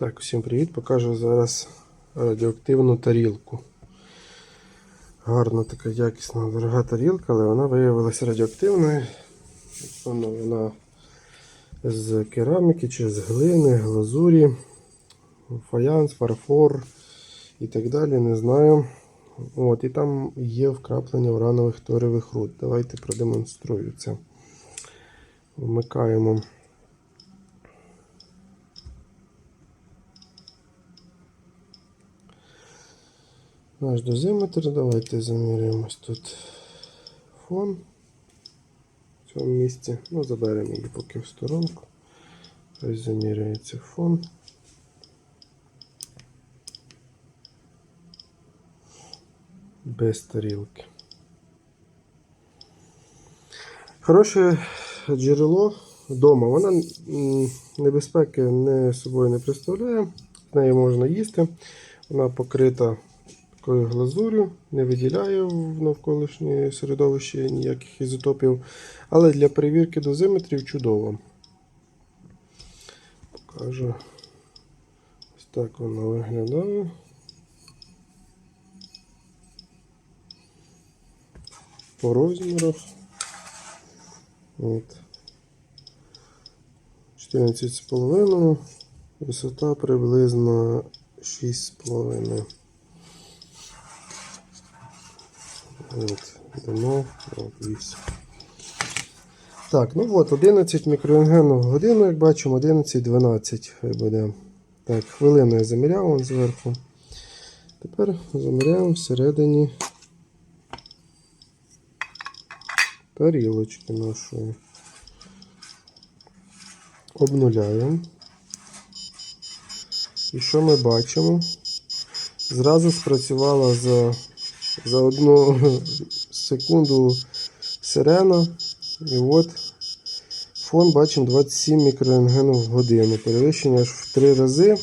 Так, всім привіт. Покажу зараз радіоактивну тарілку. Гарна така якісна, дорога тарілка, але вона виявилася радіоактивною. Вона, з кераміки чи з глини, глазурі, фаянс, фарфор і так далі, не знаю. От, і там є вкраплення уранових торових руд. Давайте продемонструю це. Вмикаємо. Наш дозиметр. Давайте заміряємось тут фон в цьому місці. Ну, заберемо її поки в сторонку. Ось заміряється фон. Без тарілки. Хороше джерело вдома. Вона небезпеки не собою не представляє. З нею можна їсти. Вона покрита такою глазур'ю, не виділяє в навколишнє середовище ніяких ізотопів. Але для перевірки дозиметрів чудово. Покажу. Ось так вона виглядає. По розмірах. От. 14,5. Висота приблизно 6,5. От, дано, от, 8. Так, ну от, 11 мікрорентген в годину, як бачимо, 11-12 буде. Так, хвилину я заміряв вон зверху. Тепер заміряємо всередині тарілочки нашої. Обнуляємо. І що ми бачимо? Зразу спрацювала за, за одну секунду сирена. І от фон бачимо 27 мікрорентгенів в годину. Перевищення аж в 3 рази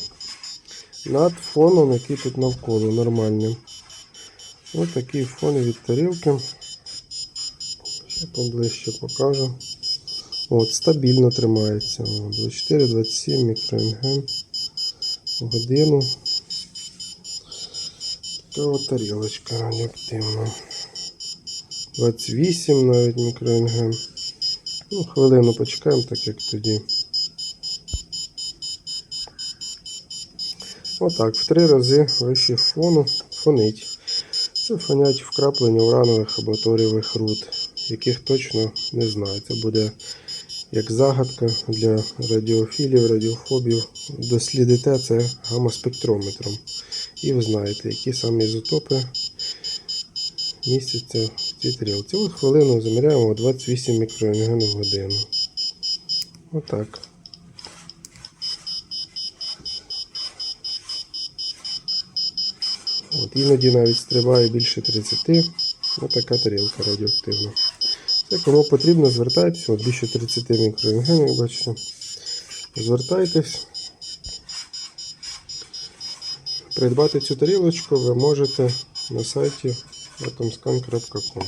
над фоном, який тут навколо нормальним. Ось такий фон від тарілки. Ще поближче покажу. От, стабільно тримається. 24-27 мікрорентген в годину. От тарілочка радіоактивна. 28 навіть мікрорентген. Ну, хвилину почекаємо, так як тоді. Отак, в три рази вище фону фонить. Це фонять вкраплення уранових або торієвих руд, яких точно не знаю. Це буде як загадка для радіофілів, радіофобів. Дослідите це гамоспектрометром. І ви знаєте, які саме ізотопи містяться в цій тарілці. От хвилину заміряємо 28 мікрорентген в годину. Отак. От іноді навіть стрибає більше 30. Ось така тарілка радіоактивна. Це кому потрібно, звертайтеся. От більше 30 мікрорентген, як бачите. Звертайтесь. Придбати цю тарілочку ви можете на сайті atomscan.com.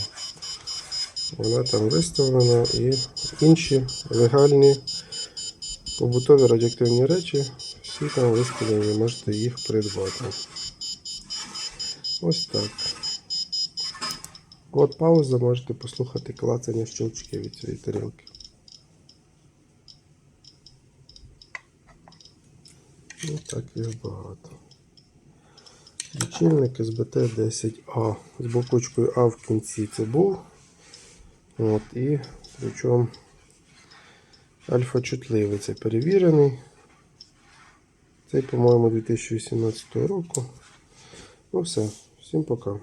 Вона там виставлена і інші легальні побутові радіоактивні речі, всі там виставлені, ви можете їх придбати. Ось так. От пауза, можете послухати клацання щелчки від цієї тарілки. Ну так їх багато. Лічильник СБТ 10А. З бокочкою А в кінці це був. От, і причому альфа чутливий це перевірений. Цей, по-моєму, 2018 року. Ну все, всім пока.